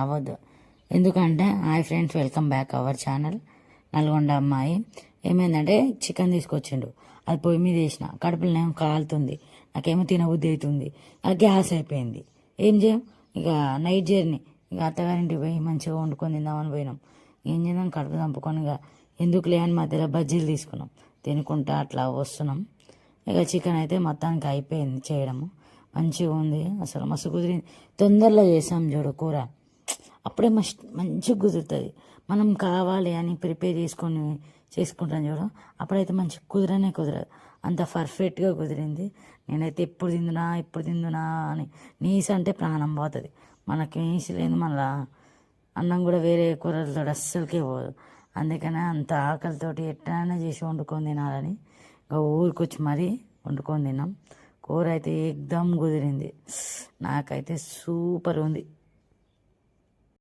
అవ్వద్దు ఎందుకంటే hi friends welcome back our channel. Nalgonda అమ్మాయి ఏమైందంటే చికెన్ తీసుకొచ్చిండు. అది పొయ్యి మీద వేసిన. కడుపులో ఏమో కాలుతుంది. నాకేమో తినబుద్ధి అవుతుంది. ఆ గ్యాస్ అయిపోయింది. ఏం చేయం? ఇక నైట్ జర్నీ. ఇక అత్తగారింటికి పోయి మంచిగా వండుకొని తిందామని పోయినాం. ఏం చేద్దాం? కడుపు చంపుకొని ఇక ఎందుకు లేని మధ్యలో బజ్జీలు తీసుకున్నాం. తినుకుంటా అట్లా వస్తున్నాం. ఇక చికెన్ అయితే మొత్తానికి అయిపోయింది చేయడము. మంచిగా ఉంది. అసలు మస్తు కుదిరింది. తొందరలో చేసాం చూడు కూర. అప్పుడే మస్ట్ మంచిగా కుదురుతుంది. మనం కావాలి అని ప్రిపేర్ చేసుకొని చేసుకుంటాం చూడం. అప్పుడైతే మంచి కుదరనే కుదరదు. అంత పర్ఫెక్ట్గా కుదిరింది. నేనైతే ఎప్పుడు తిందునా ఎప్పుడు తిందునా అని నీసు అంటే ప్రాణం పోతుంది. మనకి నీసు లేదు మళ్ళా అన్నం కూడా వేరే కూరలతో అస్సలకే పోదు. అందుకనే అంత ఆకలితోటి ఎట్లైనా చేసి వండుకొని తినాలని ఇంకా ఊరికొచ్చి మరీ వండుకొని తిన్నాం. కూర అయితే ఎగ్దమ్ కుదిరింది. నాకైతే సూపర్ ఉంది.